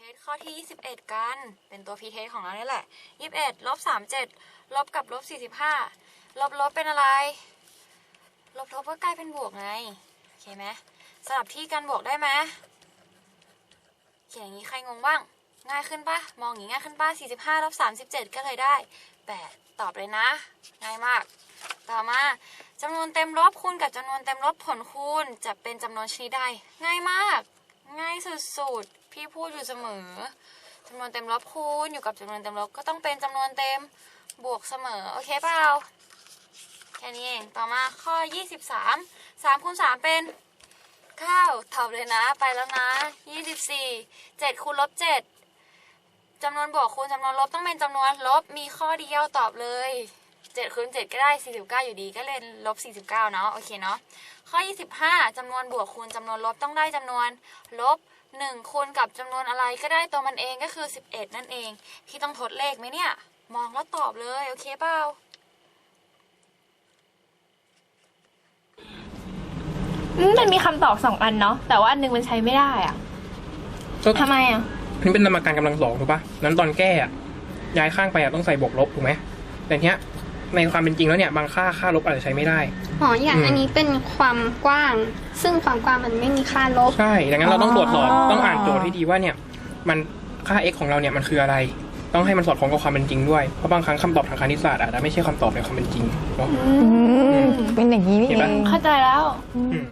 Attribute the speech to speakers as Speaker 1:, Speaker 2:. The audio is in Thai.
Speaker 1: เทสข้อที่ 21 กัน เป็นตัว p ีเทสของเราเนี่ยแหละ 21ลบ37ลบกับลบ45ลบลบเป็นอะไร ลบลบก็กลายเป็นบวกไง โอเคไหมสลับที่กันบวกได้ไหมเขียนอย่างนี้ใครงงบ้าง ง่ายขึ้นปะมองอย่างนี้ง่ายขึ้นปะ45ลบ37 ก็เลยได้ 8 ตอบเลยนะ ง่ายมาก ต่อมาจำนวนเต็มลบคูณกับจำนวนเต็มลบผลคูณจะเป็นจำนวนชนิดใดง่ายมาก ง่ายสุดๆ พี่พูดอยู่เสมอจำนวนเต็มลบคูณอยู่กับจำนวนเต็มลบก็ต้องเป็นจำนวนเต็มบวกเสมอ โอเคเปล่าแค่นี้เอง ต่อมาข้อ 23 3คูณ3เป็น9ตอบเลยนะ ไปแล้วนะ 24 7คูณลบ7จำนวนบวกคูณจำนวนลบต้องเป็นจำนวนลบมีข้อเดียวตอบเลย 7คูณ7ก็ได้ 49 อยู่ดีก็เลยลบ 49 เนาะโอเคเนาะข้อ 25จำนวนบวกคูณจำนวนลบต้องได้จำนวนลบ1คูณกับจำนวนอะไรก็ได้ตัวมันเองก็คือ 11 นั่นเองพี่ต้องทดเลขไหมเนี่ย มองแล้วตอบเลยโอเคเปล่า
Speaker 2: อืมมันมีคำตอบสองอันเนาะแต่ว่าอันหนึงมันใช้ไม่ได้อะ
Speaker 3: ก็
Speaker 2: ทำไมอะ
Speaker 3: นี่เป็นสมการกำลังสองถูกปะนั้นตอนแก้อะย้ายข้างไปอะต้องใส่บวกลบถูกไหมแต่เนี้ย ในความเป็นจริงแล้วเนี่ยบางค่าค่าลบอาจจะใช้ไม่ได้
Speaker 4: อ๋อ อย่าง
Speaker 3: อืม
Speaker 4: อันนี้เป็นความกว้าง ซึ่งความกว้างมันไม่มีค่าลบ
Speaker 3: ใช่ดังนั้นเราต้องตรวจสอบต้องอ่านโจทย์ให้ดีว่าเนี่ยมันค่า x ของเราเนี่ยมันคืออะไร ต้องให้มันสอดคล้องกับความเป็นจริงด้วย เพราะบางครั้งคำตอบทางคณิตศาสตร์อาจจะไม่ใช่คำตอบในความเป็นจริงเนาะ
Speaker 5: อืมเป็นอย่างนี้นี่
Speaker 3: เห็น
Speaker 5: เอ
Speaker 3: ปะ
Speaker 5: ง
Speaker 2: เข้าใจแล้ว
Speaker 3: อืม